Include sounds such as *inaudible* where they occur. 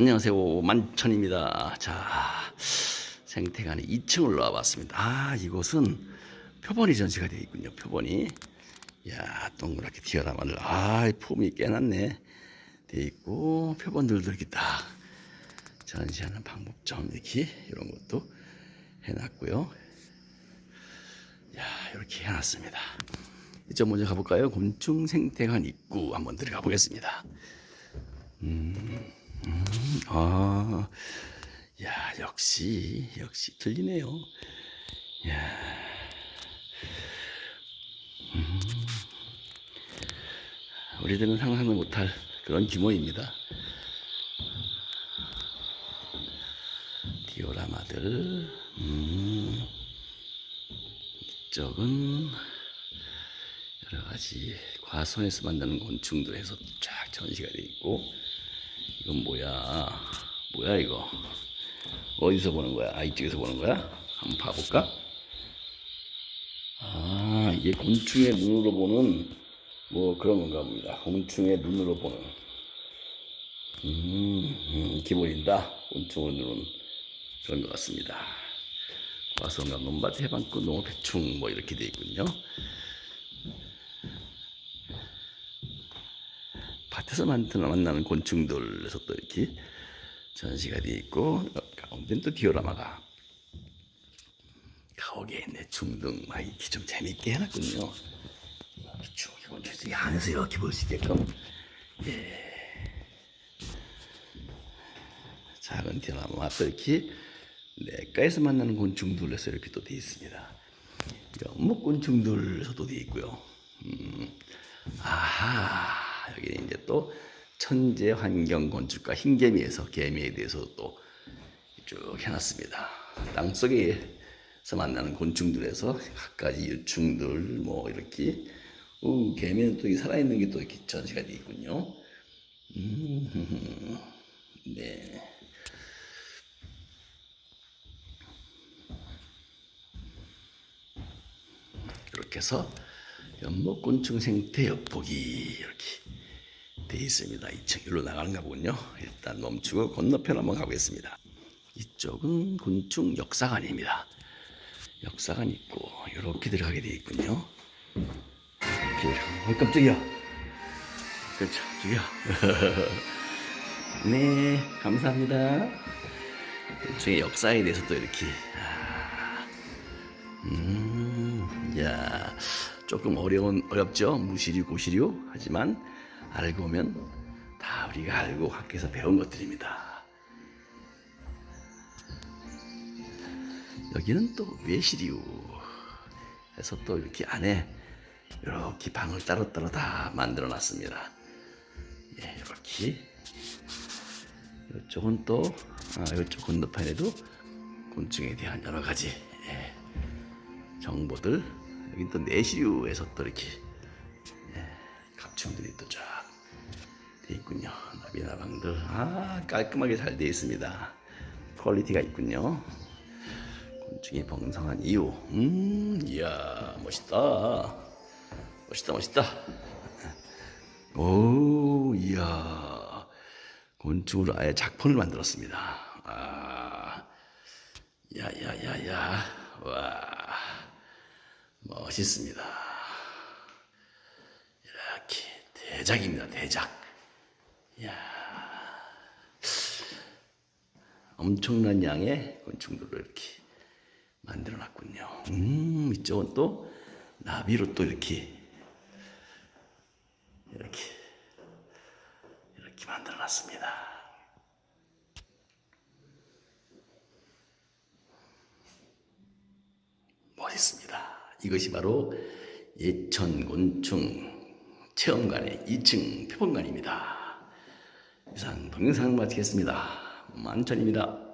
안녕하세요. 만천입니다. 자, 생태관의 2층을 나와봤습니다. 아, 이곳은 표본이 전시가 되어 있군요. 표본이. 야, 동그랗게 디어라마를. 아, 이 폼이 깨났네. 되어 있고, 표본들도 이렇게 딱 전시하는 방법점 이렇게 이런 것도 해놨고요. 야, 이렇게 해놨습니다. 이쪽 먼저 가볼까요? 곤충 생태관 입구 한번 들어가 보겠습니다. 아, 야, 역시, 역시 틀리네요. 야, 음, 우리들은 상상도 못할 그런 규모입니다. 디오라마들, 음, 이쪽은 여러 가지 과선에서 만드는 곤충들 해서 쫙 전시가 돼 있고, 이건 뭐야? 뭐야 이거? 어디서 보는 거야? 아 이쪽에서 보는 거야? 한번 봐볼까? 아 이게 곤충의 눈으로 보는 뭐 그런 건가 봅니다. 곤충의 눈으로 보는 음, 음 이렇게 보인다. 곤충의 눈은 그런 것 같습니다. 과성과 논밭 해방꾼 농업 해충 뭐 이렇게 돼 있군요. 밭에서 만나는 곤충들에서 또 이렇게 전시가 되어 있고 가운데는 또 디오라마가 가오게 있네 중등 막 이렇게 좀 재밌게 해놨군요. 쭉 곤충들이 안에서 이렇게 볼 수 있게끔 예. 작은 디오라마 또 이렇게 내과에서 만나는 곤충들에서 이렇게 또 되어 있습니다. 연목 곤충들에서도 되어 있고요. 음, 아하 여기는 이제 또 천재 환경 건축가 흰개미에서 개미에 대해서 또쭉 해놨습니다. 땅 속에서 만나는 곤충들에서 갖가지 유충들 뭐 이렇게 우 개미는 또이 살아있는 게 또 이렇게 전시가 되어 있군요. 음, *laughs* 네. 이렇게 해서 연목곤충 생태 엿보기 이렇게 돼 있습니다. 2층 일로 나가는가 보군요. 일단 멈추고 건너편 한번 가보겠습니다. 이쪽은 곤충 역사관입니다. 역사관 있고 이렇게 들어가게 돼 있군요. 이렇게 어, 깜짝이야. 그렇죠, 저기요. *laughs* 네, 감사합니다. 곤충의 역사에 대해서 또 이렇게 아, 음, 야, 조금 어려운 어렵죠. 무시류 고시류 하지만 알고 보면 다 우리가 알고 학교에서 배운 것들입니다. 여기는 또 해서 또 이렇게 안에 이렇게 방을 따로따로 다 만들어 놨습니다. 예, 이렇게 이쪽은 또 아, 이쪽 건너편에도 곤충에 대한 여러 가지 예, 정보들 여기 또 내시류에서 또 이렇게 예, 갑충들이 또 쫙 돼 있군요. 나비나방들 아 깔끔하게 잘 돼 있습니다. 퀄리티가 있군요. 곤충이 번성한 이유 음 이야 멋있다 멋있다 멋있다 오 이야 곤충으로 아예 작품을 만들었습니다. 아 야야야야 와 멋있습니다. 이렇게 대작입니다. 대작. 야 엄청난 양의 곤충들을 이렇게 만들어 놨군요. 음 이쪽은 또 나비로 또 이렇게 이렇게 이렇게 만들어 놨습니다. 멋있습니다. 이것이 바로 예천곤충 체험관의 2층 표본관입니다. 이상 동영상 마치겠습니다. 만천입니다.